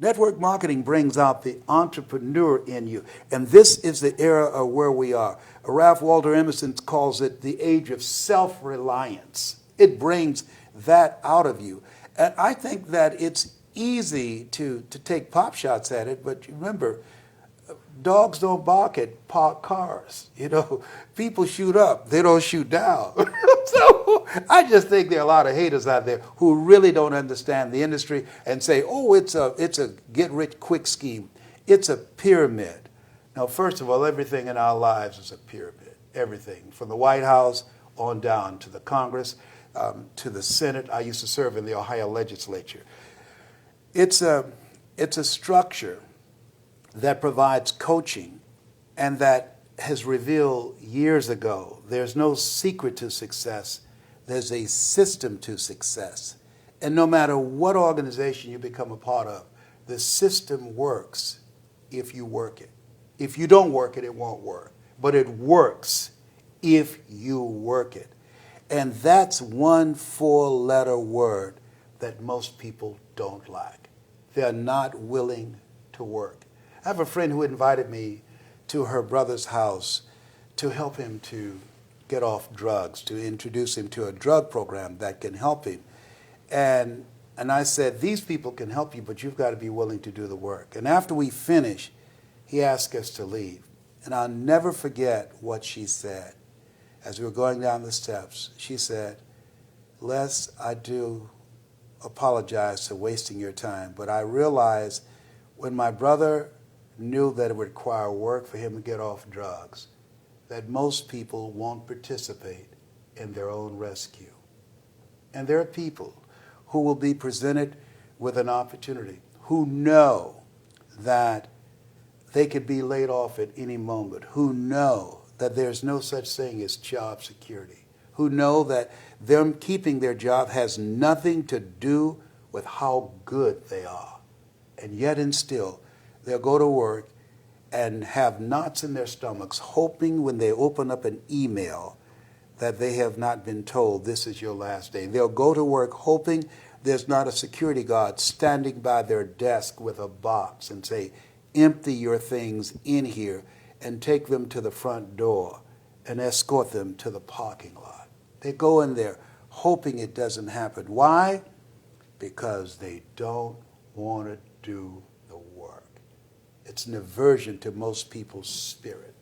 Network marketing brings out the entrepreneur in you. And this is the era of where we are. Ralph Walter Emerson calls it the age of self reliance. It brings that out of you. And I think that it's easy to, to take pop shots at it, but remember, dogs don't bark at parked cars. You know, people shoot up, they don't shoot down. so I just think there are a lot of haters out there who really don't understand the industry and say, oh, it's a, it's a get rich quick scheme. It's a pyramid. Now, first of all, everything in our lives is a pyramid. Everything, from the White House on down to the Congress, um, to the Senate. I used to serve in the Ohio legislature. It's a, it's a structure that provides coaching and that has revealed years ago there's no secret to success, there's a system to success. And no matter what organization you become a part of, the system works if you work it. If you don't work it, it won't work. But it works if you work it. And that's one four letter word that most people don't like. They're not willing to work. I have a friend who invited me to her brother's house to help him to get off drugs, to introduce him to a drug program that can help him. And, and I said, These people can help you, but you've got to be willing to do the work. And after we finished, he asked us to leave. And I'll never forget what she said. As we were going down the steps, she said, Les, I do apologize for wasting your time, but I realize when my brother knew that it would require work for him to get off drugs, that most people won't participate in their own rescue. And there are people who will be presented with an opportunity, who know that they could be laid off at any moment, who know that there's no such thing as job security, who know that them keeping their job has nothing to do with how good they are. And yet and still, they'll go to work and have knots in their stomachs, hoping when they open up an email that they have not been told this is your last day. They'll go to work hoping there's not a security guard standing by their desk with a box and say, empty your things in here and take them to the front door and escort them to the parking lot. They go in there hoping it doesn't happen. Why? Because they don't want to do. It's an aversion to most people's spirit.